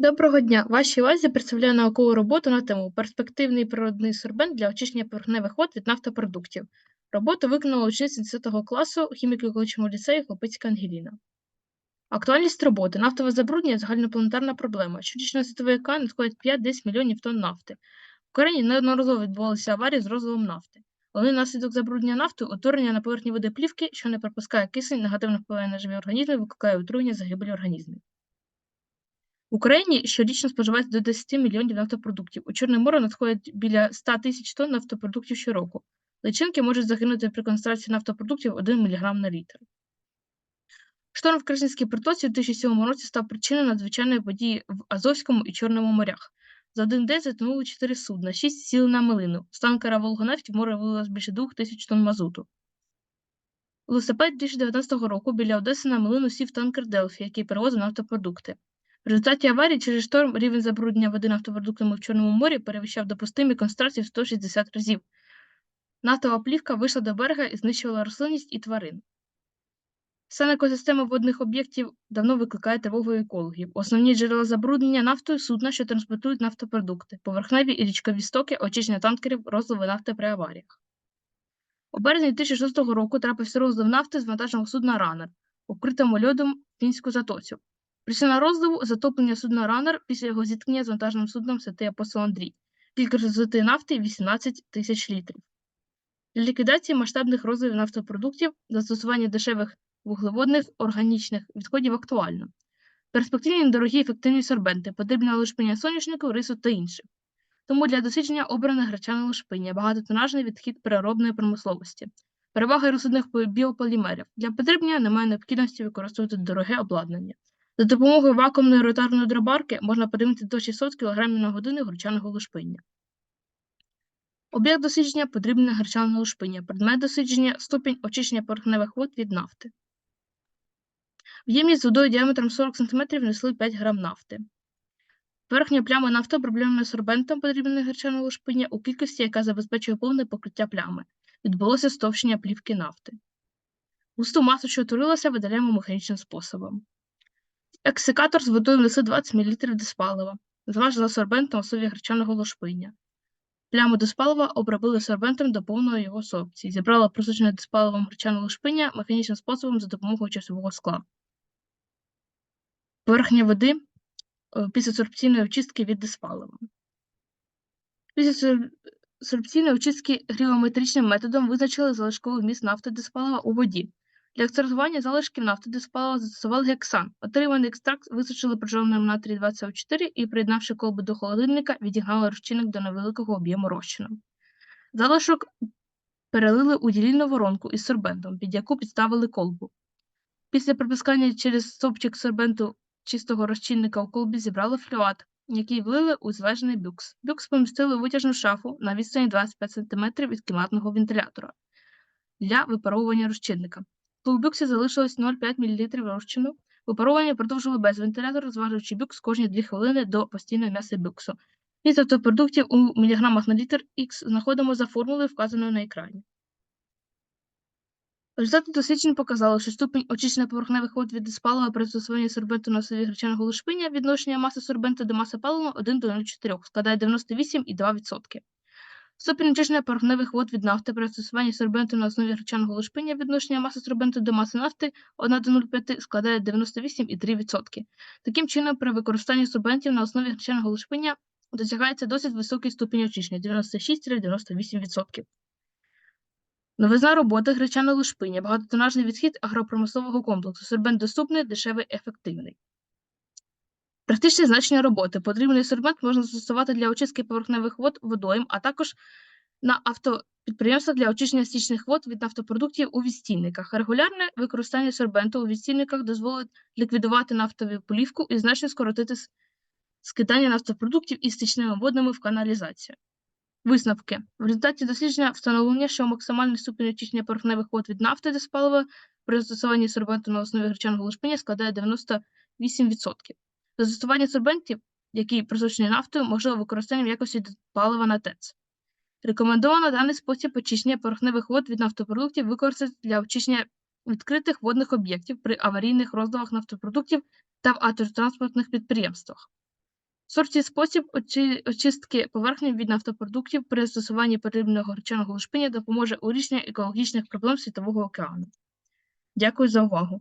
Доброго дня! Вашій увазі представляю наукову роботу на тему Перспективний природний сорбент для очищення поверхневих вод від нафтопродуктів. Роботу виконала учениця 10 класу хіміко-екологічному ліцею Хлопицька Ангеліна. Актуальність роботи. Нафтове забруднення загальнопланетарна проблема. Щорічно світовий океан надходить 5-10 мільйонів тонн нафти. В Україні неодноразово відбувалися аварії з розливом нафти. Головний наслідок забруднення нафти утворення на поверхні води плівки, що не пропускає кисень, негативно впливає на живі організми, викликає отруєння загибелі організмів. В Україні щорічно споживається до 10 мільйонів нафтопродуктів. У Чорне море надходять біля 100 тисяч тонн нафтопродуктів щороку. Личинки можуть загинути при концентрації нафтопродуктів 1 мг на літр. Шторм в Красненській протоці у 2007 році став причиною надзвичайної події в Азовському і Чорному морях. За один день затонули 4 судна, 6 сіли на милину. З танкера Волгонефть в море вилилось більше 2 тисяч тонн мазуту. У листопаді 2019 року біля Одеси на милину сів танкер Делфі, який перевозив нафтопродукти. В результаті аварії через шторм рівень забруднення води нафтопродуктами в Чорному морі перевищав допустимі концентрації в 160 разів. Нафтова плівка вийшла до берега і знищувала рослинність і тварин. Стан екосистеми водних об'єктів давно викликає тривогу екологів. Основні джерела забруднення нафтою судна, що транспортують нафтопродукти, поверхневі і річкові стоки, очищення танкерів, розливи нафти при аваріях. У березні 2006 року трапився розлив нафти з вантажного судна Ранер, укритому льодом Фінську затоцю. Причина розливу затоплення судна Ранер після його зіткнення з вантажним судном Святий Апостол Андрій. Кількість розлитої нафти 18 тисяч літрів. Для ліквідації масштабних розливів нафтопродуктів застосування дешевих вуглеводних органічних відходів актуально. Перспективні недорогі ефективні сорбенти, потрібне лушпиня соняшнику, рису та інших. Тому для дослідження обране гречане лушпиня, багатотонажний відхід переробної промисловості, переваги розсудних біополімерів. Для потрібнення немає необхідності використовувати дороге обладнання. За допомогою вакуумної ротарної дробарки можна подивити до 600 кг на годину гречаного лушпиння. Об'єкт дослідження подрібне гречане лушпиння, предмет дослідження ступінь очищення поверхневих вод від нафти. В ємність з водою діаметром 40 см внесли 5 г нафти. Верхня пляма нафти оброблена сорбентом подрібне гречаного лушпиння у кількості, яка забезпечує повне покриття плями. Відбулося стовщення плівки нафти. Густу масу, що утворилася, видаляємо механічним способом. Ексикатор з водою внесе 20 мл диспалива. Зважила сорбент на основі гречаного лошпиння. Пляму диспалива обробили сорбентом до повної його сорбції. Зібрала просочене диспаливом гречане лошпиння механічним способом за допомогою часового скла. Поверхня води е, після сорбційної очистки від диспалива. Після сорбційної очистки грівометричним методом визначили залишковий вміст нафти диспалива у воді. Для екстрактування залишків нафти диспалива застосували гексан. Отриманий екстракт висушили при жовному натрії 24 і, приєднавши колбу до холодильника, відігнали розчинник до невеликого об'єму розчину. Залишок перелили у ділільну воронку із сорбентом, під яку підставили колбу. Після пропускання через стопчик сорбенту чистого розчинника у колбі зібрали флюат, який влили у звежений бюкс. Бюкс помістили у витяжну шафу на відстані 25 см від кімнатного вентилятора для випаровування розчинника. У бюксі залишилось 0,5 мл розчину. Випаровування продовжили без вентилятора, зважуючи бюкс кожні 2 хвилини до постійної маси бюксу. Від автопродуктів у міліграмах на літр Х знаходимо за формулою, вказаною на екрані. Результати досліджень показали, що ступінь очищення поверхневих вод від диспалива при застосуванні сорбенту на основі гречаного лушпиня відношення маси сорбенту до маси палива 1 до 0,4 складає 98,2%. Ступінь очищення поверхневих вод від нафти при застосуванні сорбенту на основі гречаного лушпиння відношення маси сорбенту до маси нафти 1 до 0,5 складає 98,3%. Таким чином, при використанні сорбентів на основі гречаного лушпиння досягається досить високий ступінь очищення 96-98%. Новизна роботи гречане лушпиння, багатотонажний відхід агропромислового комплексу. Сорбент доступний, дешевий, ефективний. Практичне значення роботи. Потрібний сорбент можна застосувати для очистки поверхневих вод водойм, а також на автопідприємствах для очищення стічних вод від нафтопродуктів у відстійниках. Регулярне використання сорбенту у відстійниках дозволить ліквідувати нафтову полівку і значно скоротити скидання нафтопродуктів із стічними водами в каналізацію. Висновки. В результаті дослідження встановлення, що максимальний ступінь очищення поверхневих вод від нафти диспалива при застосуванні сорбенту на основі гречаного лушпиня складає 98%. Застосування сорбентів, які просочені нафтою, можливо використання в якості палива на ТЕЦ. Рекомендовано даний спосіб очищення поверхневих вод від нафтопродуктів використати для очищення відкритих водних об'єктів при аварійних розливах нафтопродуктів та в автотранспортних підприємствах. Сорті спосіб очи- очистки поверхні від нафтопродуктів при застосуванні потрібного речаного лушпиня допоможе у рішенні екологічних проблем Світового океану. Дякую за увагу.